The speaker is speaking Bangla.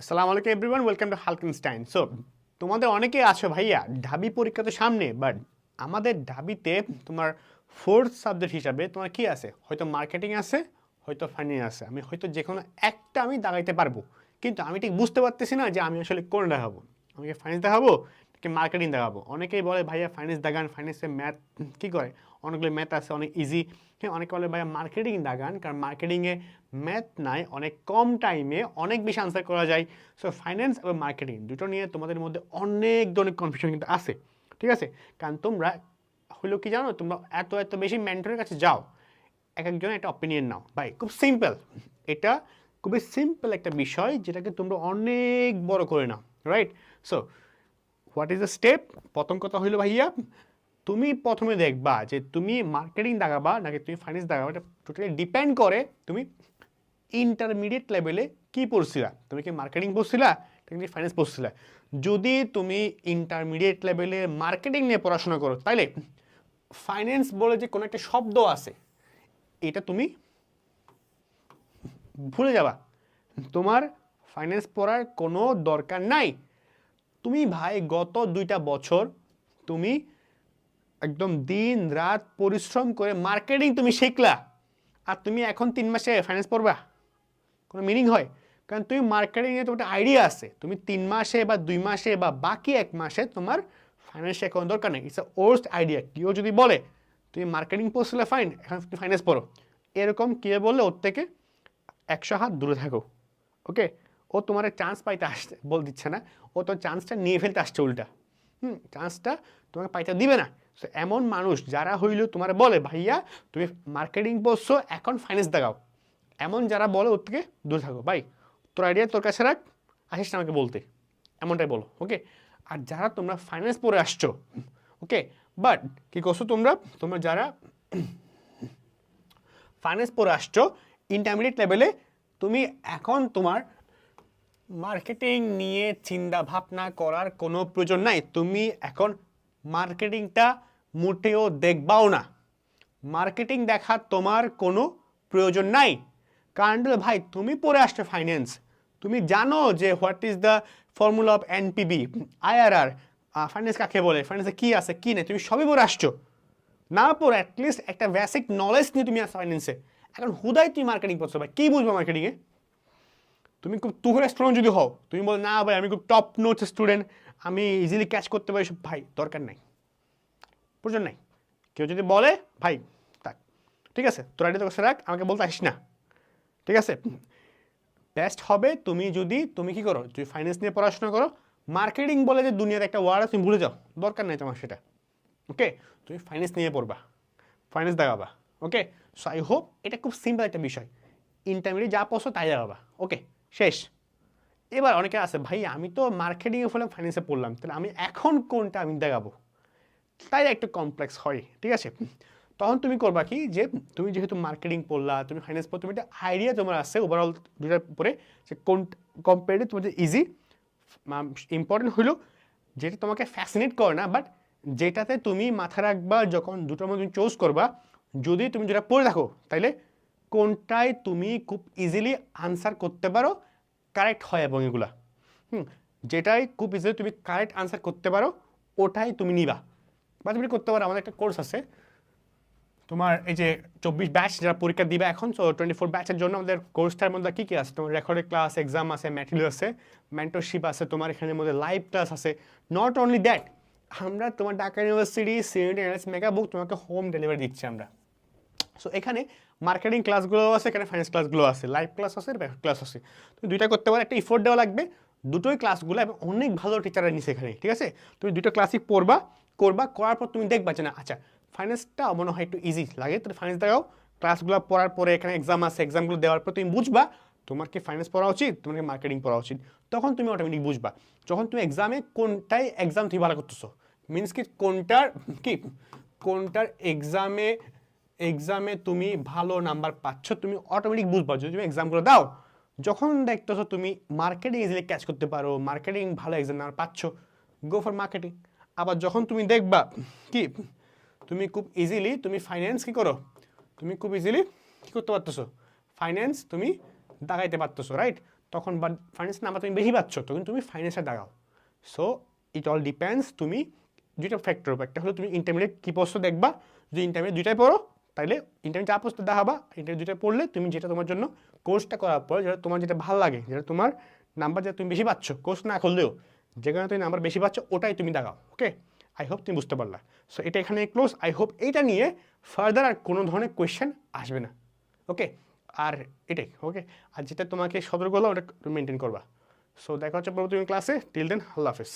আসসালামু আলাইকুম everyone, welcome to Halkinstein. So, তোমাদের অনেকেই আছো ভাইয়া, ঢাবি পরীক্ষা তো সামনে, বাট আমাদের ঢাবিতে তোমার ফোর্থ সাবজেক্ট হিসাবে তোমার কি আছে? হয়তো মার্কেটিং আছে, হয়তো ফাইন্যান্স আছে। আমি হয়তো যে কোনো একটা আমি দাগাইতে পারব। কিন্তু আমি ঠিক বুঝতে পারতেছি না যে আমি আসলে কোন দেখাবো আমি ফাইন্যান্স দেখাবো? নাকি মার্কেটিং দেখাবো। অনেকেই বলে, ভাইয়া ফাইন্যান্স দেখান ফাইন্যান্সে ম্যাথ কী করে? অনেকগুলো ম্যাথ আছে, অনেক ইজি হ্যাঁ অনেকে বলে, ভাইয়া মার্কেটিং দেখান, কারণ মার্কেটিংয়ে ম্যাথ নাই, অনেক কম টাইমে অনেক বেশি আনসার করা যায়। সো ফাইন্যান্স এবং মার্কেটিং দুটো নিয়ে তোমাদের মধ্যে অনেক ধরনের কনফিউশন কিন্তু আছে, ঠিক আছে? কারণ তোমরা হলো কি জানো? তোমরা এত এত বেশি মেন্টরের কাছে যাও এক একজন একটা অপিনিয়ন নাও। ভাই, খুব সিম্পল এটা খুবই সিম্পল একটা বিষয় যেটাকে তোমরা অনেক বড় করে নাও right so what is the step প্রথম কথা হইল ভাইয়া, তুমি প্রথমে দেখবা যে তুমি মার্কেটিং দেখাবা নাকি তুমি ফাইন্যান্স দেখাবা, এটা টোটালি ডিপেন্ড করে তুমি ইন্টারমিডিয়েট লেভেলে কি পড়ছিলা। তুমি কি মার্কেটিং পড়ছিলা, নাকি ফাইন্যান্স পড়ছিলা। যদি তুমি ইন্টারমিডিয়েট লেভেলে মার্কেটিং নিয়ে পড়াশোনা করো, তাইলে ফাইন্যান্স বলে যে কোনো একটা শব্দ আছে, এটা তুমি ভুলে যাবা। তোমার ফাইন্যান্স পড়ার কোনো দরকার নাই। তুমি ভাই গত দুইটা বছর তুমি একদম দিন রাত পরিশ্রম করে মার্কেটিং তুমি শিখলা। আর তুমি এখন তিন মাসে ফাইন্যান্স পড়বা। কোনো মিনিং হয়? কারণ তুমি মার্কেটিংয়ে তোমার আইডিয়া আছে। তুমি তিন মাসে বা দুই মাসে বা বাকি এক মাসে তোমার ফাইন্যান্স কোনো দরকার নেই। ইটস ওর্স্ট আইডিয়া কেউ যদি বলে, তুমি মার্কেটিং পড়ছিলে ফাইন এখন তুমি ফাইন্যান্স পড়ো। এরকম কে বললে ওর থেকে একশো হাত দূরে থাকো। ওকে ও তোমার চান্স পাইতে আসতে বল দিচ্ছে না। ও তো চান্সটা নিয়ে ফেলতে আসছে উল্টা। হুম চান্সটা তোমাকে পাইতে দিবে না। সো এমন মানুষ যারা হইল তোমার বলে, ভাইয়া, তুমি মার্কেটিং বসছো এখন ফাইন্যান্স দেখাও। এমন যারা বলে, ওর থেকে দূরে থাকো। ভাই, তোর আইডিয়া তোর কাছে রাখ, আসিস আমাকে বলতে। এমনটাই বলো ওকে আর যারা তোমরা ফাইন্যান্স পরে আসছো ওকে বাট কী করছ তোমরা? তোমরা যারা ফাইন্যান্স পরে আসছো ইন্টারমিডিয়েট লেভেলে তুমি এখন তোমার মার্কেটিং নিয়ে চিন্তা ভাবনা করার কোনো প্রয়োজন নাই। তুমি এখন মার্কেটিংটা মোটেও দেখবাও না। মার্কেটিং দেখার তোমার কোনো প্রয়োজন নাই। কারণ ভাই, তুমি পড়ে আসছো ফাইন্যান্স তুমি জানো যে what is the formula of NPV IRR finance কাকে বলে? ফাইন্যান্সে কী আছে, কী নেই? তুমি সবই পড়ে আসছো। না পড়ে অ্যাটলিস্ট একটা বেসিক নলেজ নিয়ে তুমি আসো ফাইন্যান্সে এখন হুদাই তুমি মার্কেটিং করছ ভাই, কী বুঝব মার্কেটিংয়ে তুমি খুব তুহরে স্টুডেন্ট যদি হও, তুমি বলো, না ভাই, আমি খুব টপ নোটস স্টুডেন্ট আমি ইজিলি ক্যাচ করতে পারি সব। ভাই, দরকার নাই। প্রয়োজন নাই। কেউ যদি বলে, ভাই, থাক, ঠিক আছে, তোর আইডিয়া তো রাখ, আমাকে বলতে আসিস না। ঠিক আছে? বেস্ট হবে তুমি যদি, তুমি কি করো, তুমি ফাইন্যান্স নিয়ে পড়াশোনা করো মার্কেটিং বলে যে দুনিয়ার একটা ওয়ার্ড তুমি ভুলে যাও। দরকার নাই তোমার সেটা। ওকে তুমি ফাইন্যান্স নিয়ে পড়বা। ফাইন্যান্স দেখাবা। ওকে সো আই হোপ এটা খুব সিম্পল একটা বিষয়। ইন্টারমিডিয়েট যা পড়ছো তাই দেখাবা। ওকে শেষ। এবার অনেকে আছে, ভাই, আমি তো মার্কেটিংয়ে ফলে ফাইন্যান্সে পড়লাম, তাহলে আমি এখন কোনটা আমি দেখাবো? তাই একটু কমপ্লেক্স হয়, ঠিক আছে? তখন তুমি করবা কি যে, তুমি যেহেতু মার্কেটিং পড়লা, তুমি ফাইন্যান্স পড়ো তুমি একটা আইডিয়া তোমার আছে ওভারঅল দুটার উপরে যে কোন কম্পারেটিভ তোমার যে ইজি ইম্পর্টেন্ট হলো যেটা তোমাকে ফ্যাসিনেট করে না বাট যেটাতে তুমি মাথা রাখবা, যখন দুটোর মধ্যে তুমি চুজ করবা, যদি তুমি যেটা পড়ে থাকো, তাইলে কোনটায় তুমি খুব ইজিলি আনসার করতে পারো কারেক্ট হয় এবং এগুলা। হুম, যেটাই খুব ইজিলি তুমি কারেক্ট আনসার করতে পারো, ওটাই তুমি নিবা। বা তুমি করতে পারো, আমাদের একটা কোর্স আছে। তোমার এই যে চব্বিশ ব্যাচ যারা পরীক্ষা দিবে এখন সো টোয়েন্টি ফোর ব্যাচের জন্য আমাদের কোর্সটার মধ্যে কী কী আছে? তোমার রেকর্ডেড ক্লাস এক্সাম আছে ম্যাটেরিয়াল আছে মেন্টরশিপ আছে, তোমার এখানের মধ্যে লাইভ ক্লাস আছে। নট অনলি দ্যাট আমরা তোমার Dhaka university senior mega book তোমাকে হোম ডেলিভারি দিচ্ছি আমরা। সো এখানে মার্কেটিং ক্লাসগুলো আছে, এখানে ফাইন্যান্স ক্লাসগুলো আছে লাইভ ক্লাস আছে ক্লাস আছে। তুমি দুইটা করতে পারো, একটা ইফোর্ট দেওয়া লাগবে, দুটোই ক্লাসগুলো এবং অনেক ভালো টিচাররা নিছে এখানে, ঠিক আছে? তুমি দুটো ক্লাসই পড়বা, করবা, করার পর তুমি দেখবা যে না আচ্ছা ফাইন্যান্সটা মনে হয় একটু ইজি লাগে তুমি ফাইন্যান্স দেখাও। ক্লাসগুলো পড়ার পরে এখানে এক্সাম আছে এক্সামগুলো দেওয়ার পর তুমি বুঝবা, তোমার কি ফাইন্যান্স পড়া উচিত, তোমার কি মার্কেটিং পড়া উচিত। তখন তুমি অটোমেটিক বুঝবা, যখন তুমি এক্সামে কোনটাই এক্সাম তুমি ভালো করতেছো মিনস কি কোনটার কি কোনটার এক্সামে এক্সামে তুমি ভালো নাম্বার পাচ্ছ, তুমি অটোমেটিক বুঝবা যদি তুমি এক্সামগুলো দাও। যখন দেখতেছো তুমি মার্কেটিং ইজিলি ক্যাচ করতে পারো মার্কেটিং ভালো এক্সাম নাম্বার পাচ্ছ গো ফর মার্কেটিং আবার যখন তুমি দেখবা কি, তুমি খুব ইজিলি তুমি ফাইন্যান্স কি করো? তুমি খুব ইজিলি কি করতে পারতেছো? ফাইন্যান্স তুমি দাগাইতে পারতেছো রাইট তখন বা ফাইন্যান্স নাম্বার তুমি বেশি পাচ্ছ, তখন তুমি ফাইন্যান্সে দাগাও। সো ইট অল ডিপেন্ডস তুমি দুইটা ফ্যাক্টর একটা হলো তুমি ইন্টারমিডিয়েট কী পড়ছো দেখবা, যদি ইন্টারমিডিয়েট দুইটাই পড়ো ইন্টারমিডিয়েট যা পড়তে দেখাবা ইন্টারমিডিয়েট দুইটাই পড়লে তুমি যেটা তোমার জন্য কোর্সটা করার পর যেটা তোমার যেটা ভালো লাগে, যেটা তোমার নাম্বার যেটা তুমি বেশি পাচ্ছ কোর্স না করলেও যেখানে তুমি নাম্বার বেশি পাচ্ছ, ওটাই তুমি দেখাও ওকে আই হোপ তুমি বুঝতে পারলা। সো এটা এখানে ক্লোজ আই হোপ এইটা নিয়ে ফার্দার আর কোনো ধরনের কোয়েশ্চেন আসবে না ওকে আর এটাই ওকে আর যেটা তোমাকে সতর্ক হলো ওটা মেনটেন করবা। সো দেখা হচ্ছে পরবর্তী ক্লাসে টিল দেন আল্লাহ হাফেজ।